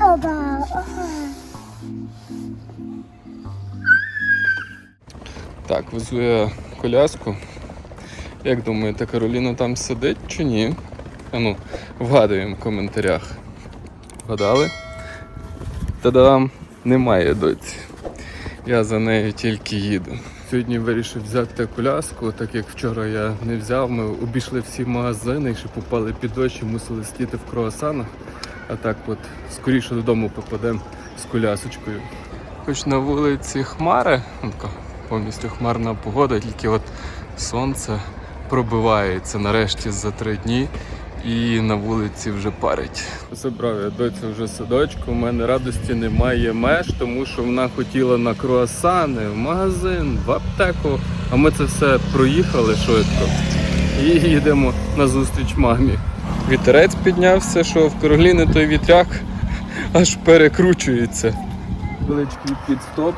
Оба. Так, везу я коляску. Як думаєте, Кароліна там сидить чи ні? А ну, вгадуємо в коментарях. Вгадали? Та-дам! Немає доці. Я за нею тільки їду. Сьогодні вирішив взяти коляску, так як вчора я не взяв. Ми обійшли всі магазини, якщо попали під дощ, мусили сидіти в круасанах. А так от скоріше додому попадемо з колясочкою. Хоч на вулиці хмари, ну, повністю хмарна погода, тільки от сонце пробивається нарешті за три дні і на вулиці вже парить. Забрав я доцю вже садочку. У мене радості немає меж, тому що вона хотіла на круасани, в магазин, в аптеку. А ми це все проїхали швидко і їдемо на зустріч мамі. Вітерець піднявся, що в Кароліни той вітряк аж перекручується. Величкий підстоп.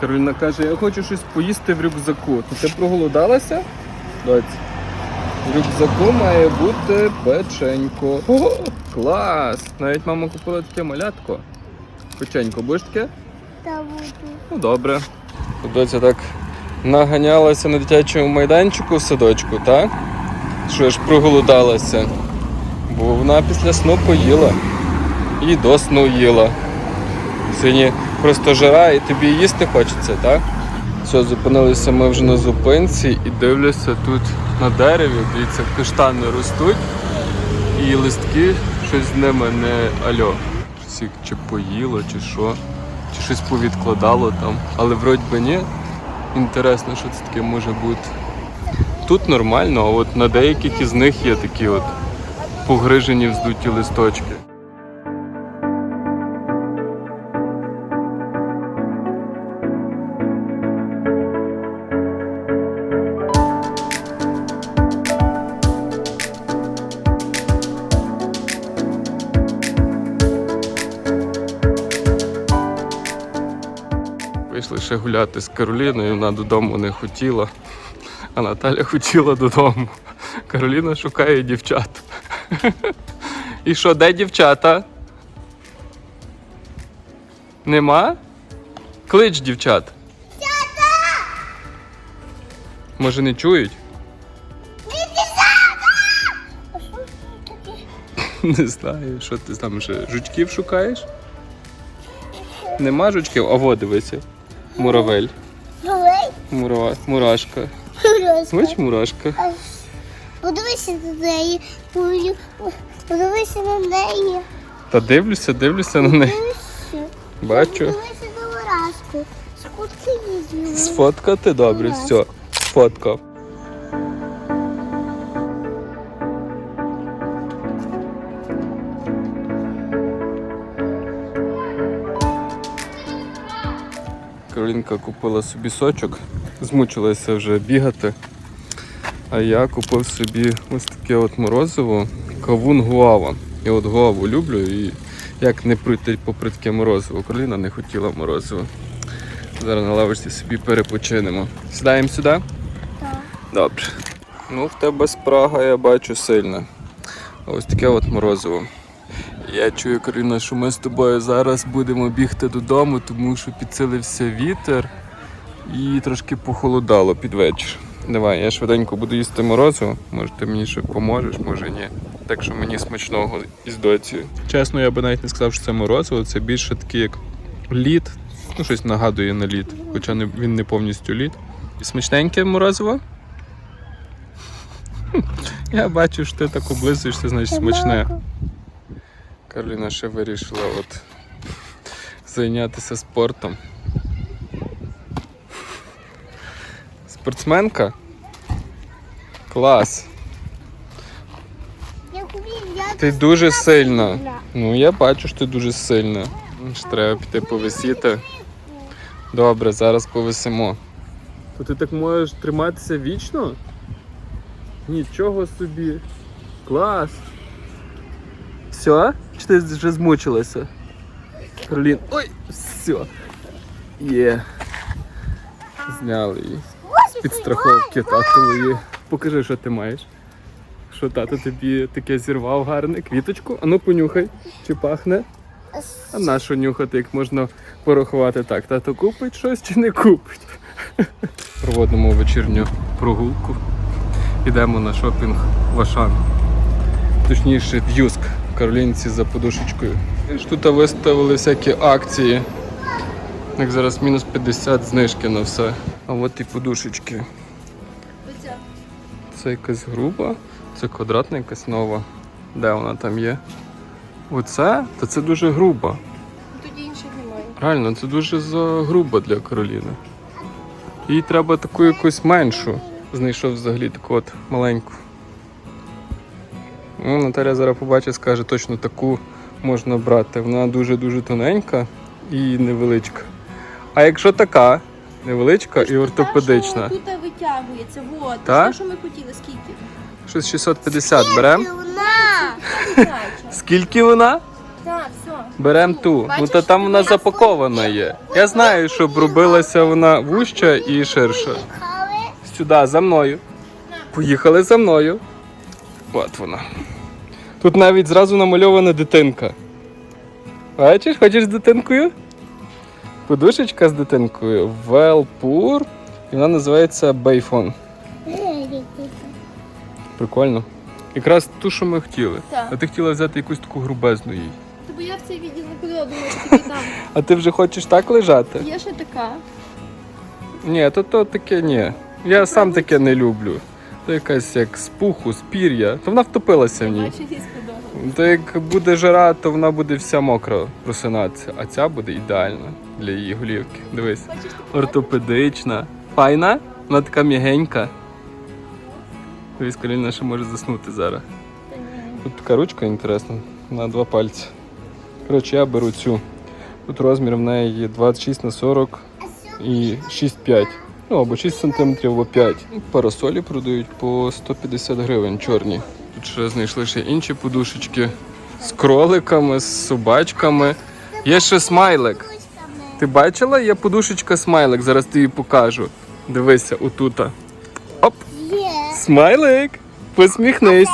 Кароліна каже, я хочу щось поїсти в рюкзаку. Ти проголодалася? Доць. В рюкзаку має бути печенько. О, клас! Навіть мама купила таке малятко. Печенько, будеш таке? Та буду. Ну добре. Доця так наганялася на дитячому майданчику в садочку, так? Що ж проголодалася? Бо вона після сну поїла. І до сну їла. Сьогодні просто жара і тобі їсти хочеться, так? Все, зупинилися ми вже на зупинці і дивлюся тут на дереві. Дивіться, каштани ростуть і листки щось з ними не альо. Всіх чи поїло, чи що, чи щось повідкладало там. Але вроді би ні. Інтересно, що це таке може бути. Тут нормально, а от на деяких із них є такі от погрижені вздуті листочки. Вийшли ще гуляти з Кароліною, вона додому не хотіла, а Наталя хотіла додому. Кароліна шукає дівчат. І що, де дівчата? Нема? Клич дівчат. Дівчата! Може не чують? Не знаю, що ти там ще жучків шукаєш? Нема жучків, а во дивися. Муравель. Муравель? Мурава... Мурашка. Бач, мурашка. Подивися на неї. Подивися на неї. Та дивлюся, дивлюся на неї. Дивися. Бачу. Подивися на мурашку. Скільки візьмемо? Сфоткати добре, все. Сфоткав. Каролінка купила собі сочок, змучилася вже бігати. А я купив собі ось таке от морозиво, кавун гуава. Я от гуаву люблю і як не прийти попри таке морозиво. Кароліна не хотіла морозиво. Зараз на лавочці собі перепочинемо. Сідаємо сюди? Так. Добре. Ну, в тебе спрага, я бачу сильна. Ось таке от морозиво. Я чую, Каріна, що ми з тобою зараз будемо бігти додому, тому що підсилився вітер і трошки похолодало під вечір. Давай, я швиденько буду їсти морозиво. Може, ти мені ще поможеш, може ні. Так що мені смачного із доцією. Чесно, я би навіть не сказав, що це морозиво, це більше такий як лід. Ну, щось нагадує на лід, хоча не, він не повністю лід. І смачненьке морозиво? Я бачу, що ти так облизуєшся, значить смачне. Кароліна ще вирішила от зайнятися спортом. Спортсменка? Клас. Ти дуже сильна. Ну, я бачу, що ти дуже сильна. Ну, Треба піти повисіти. Добре, зараз повисимо. То ти так можеш триматися вічно? Нічого собі. Клас. Все? Ти вже змучилася? Каролін. Ой, все. Є. Зняли її. підстраховки татової. Покажи, що ти маєш. Що тато тобі таке зірвав гарне квіточку? Ану понюхай, чи пахне? А на що нюхати, як можна порахувати так? Тато купить щось чи не купить? Проводимо вечірню прогулку. Йдемо на шопінг в Ашан. Точніше, в Юск, Каролінці за подушечкою. Тут виставили всякі акції. Як зараз мінус 50 знижки на все. А от і подушечки. Це якась груба, це квадратна якась нова. Де вона там є? Оце? Та це дуже груба. Тоді інших немає. Реально, це дуже за грубо для Кароліни. Їй треба таку якусь меншу. Знайшов взагалі таку от маленьку. Ну, Наталя зараз побачить, скаже, точно таку можна брати. Вона дуже-дуже тоненька і невеличка. А якщо така, невеличка і ортопедична, Тут витягується, вот. Так? Те, що ми хотіли, скільки? щось 650 беремо. Скільки вона? Так, все. Берем ту. Ну та там вона запакована є. Я знаю, щоб робилася вона вуща і ширша. Сюди, за мною. Поїхали за мною. От вона. Тут навіть зразу намальована дитинка. Бачиш, хочеш з дитинкою? Подушечка з дитинкою. Велпур. І вона називається Бейфон. Прикольно. Якраз ту, що ми хотіли. Так. А ти хотіла взяти якусь таку грубезну їй. Тобто я в цей відділ не ходила, думаю, що там. А ти вже хочеш так лежати? Є ще така. Ні, то, то таке ні. Я сам таке не люблю. То якась як з пуху, з пір'я. То вона втопилася в ній. То як буде жара, то вона буде вся мокра просинатися. А ця буде ідеальна для її голівки. Дивись. Ортопедична. Файна? Вона така м'ягенька. Дивись, Кароліна ще може заснути зараз. Тут така ручка інтересна, на два пальці. Коротше, я беру цю. Тут розмір в неї 26 на 40 і 6,5. Ну, або 6 см, або 5. Парасолі продають по 150 гривень чорні. Тут ще знайшли ще інші подушечки з кроликами, з собачками. Є ще смайлик. Ти бачила? Є подушечка смайлик. Зараз тобі покажу. Дивися, отута. Оп! Смайлик! Посміхнись.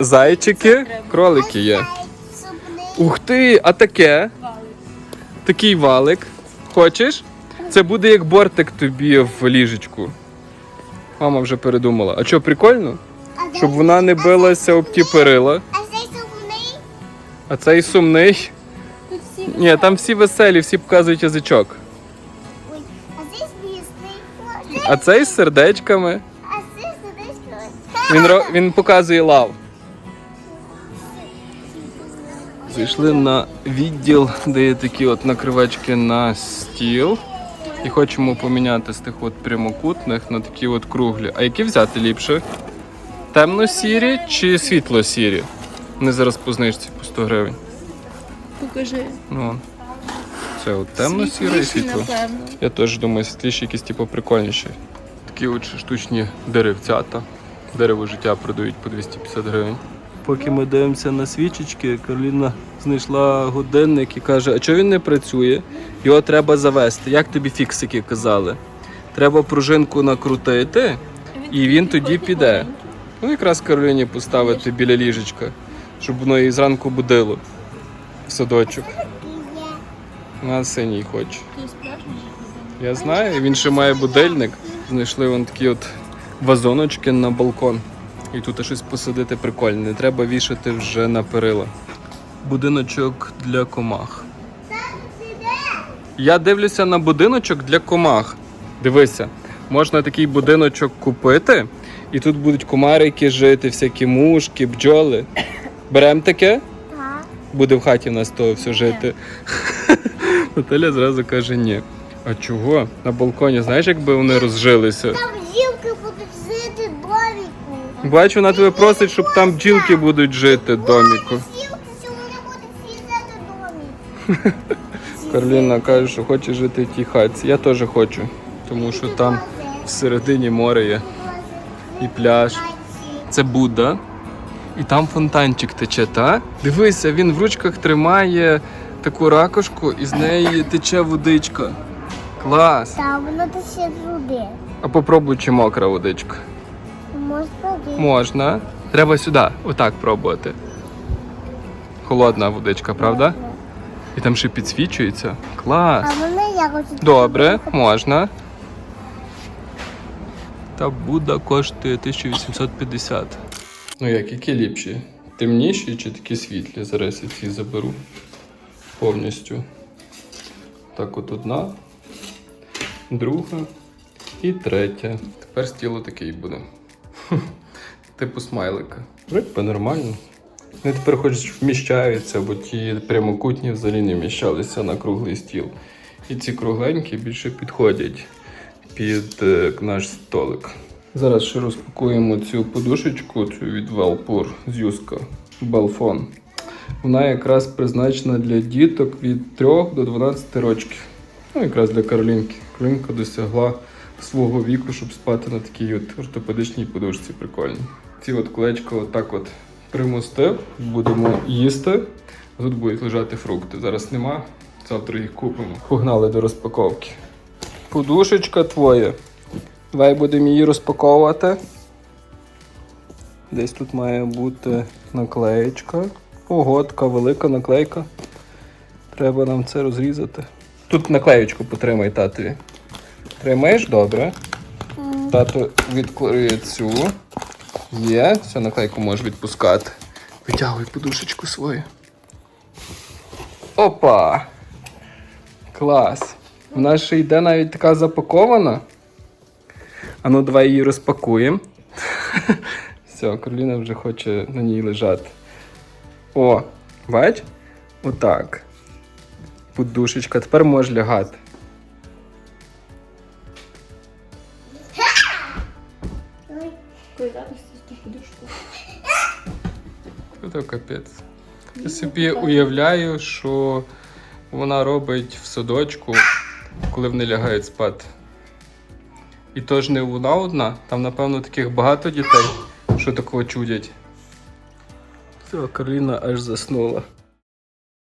Зайчики, кролики є. Ух ти, а таке? Такий валик. Хочеш? Це буде як бортик тобі в ліжечку. Мама вже передумала. А що, прикольно? Щоб вона не билася об ті перила. А цей зубний? А цей сумний. Ні, там всі веселі, всі показують язичок. А цей злісний. А цей з сердечками. Він, він показує лав. Зайшли на відділ, де є такі от накривачки на стіл. І хочемо поміняти з тих от прямокутних на такі от круглі. А які взяти ліпше? Темно-сірі чи світло-сірі? Вони зараз по знижці по 100 гривень. Покажи. Ну, це от темно-сіре і світло. напевно. Я теж думаю, світліші якісь типу прикольніші. Такі от штучні деревцята. Дерево життя продають по 250 гривень. Поки ми дивимося на свічечки, Кароліна знайшла годинник і каже: а чого він не працює? Його треба завести. Як тобі фіксики казали? Треба пружинку накрутити, і він тоді піде. Ну, якраз Кароліні поставити біля ліжечка, щоб воно її зранку будило в садочок. Вона синій хоче. Я знаю, він ще має будильник. Знайшли вон такі от вазоночки на балкон. І тут щось посадити прикольне. Не треба вішати вже на перила. Будиночок для комах. Я дивлюся на будиночок для комах. Дивися, можна такий будиночок купити, і тут будуть комарики жити, всякі мушки, бджоли. Беремо таке? Так. Буде в хаті в нас того все жити. Наталя зразу каже ні. А чого? На балконі, знаєш, якби вони розжилися? Там жінки будуть жити в доміку. Бачу, вона тебе просить, щоб там бджілки будуть жити в доміку. Карліна каже, що хоче жити в тій хаті. Я теж хочу, тому що там всередині море є і пляж. Це Будда. І там фонтанчик тече, та? Дивися, він в ручках тримає таку ракушку і з неї тече водичка. Клас! Там воно до ще туди. А попробуй, чи мокра водичка. Можна Треба сюди, отак пробувати. Холодна водичка, правда? І там ще підсвічується. Клас! Добре, можна. Та Будда коштує 1850. Ну як, які ліпші? Темніші чи такі світлі? Зараз я ці заберу повністю. Так, от одна, друга і третя. Тепер стіло такий буде. Типу смайлика. Вроді нормально. Вони тепер хоч вміщаються, бо ті прямокутні взагалі не вміщалися на круглий стіл. І ці кругленькі більше підходять під е, наш столик. Зараз ще розпакуємо цю подушечку цю від Велпур з Юска Балфон. Вона якраз призначена для діток від 3 до 12 років. Ну, якраз для Каролінки. Каролінка досягла свого віку, щоб спати на такій от ортопедичній подушці прикольній. Ці от колечко отак от примостив, будемо їсти. Тут будуть лежати фрукти. Зараз нема, завтра їх купимо. Погнали до розпаковки. Подушечка твоя. Давай будемо її розпаковувати. Десь тут має бути наклеєчка. Ого, така велика наклейка. Треба нам це розрізати. Тут наклеєчку потримай татові. Тримаєш добре. Тато відклеює цю. Є, все, наклейку можеш відпускати. Витягуй подушечку свою. Опа! Клас! Вона ще йде навіть така запакована. А ну давай її розпакуємо. Все, Кароліна вже хоче на ній лежати. О, бач? Отак. Подушечка. Тепер можеш лягати. Ти подушку. Це капець. Я собі уявляю, що вона робить в садочку, коли вони лягають спати. І то ж не вона одна, там, напевно, таких багато дітей, що такого чудять. Все, Кароліна аж заснула.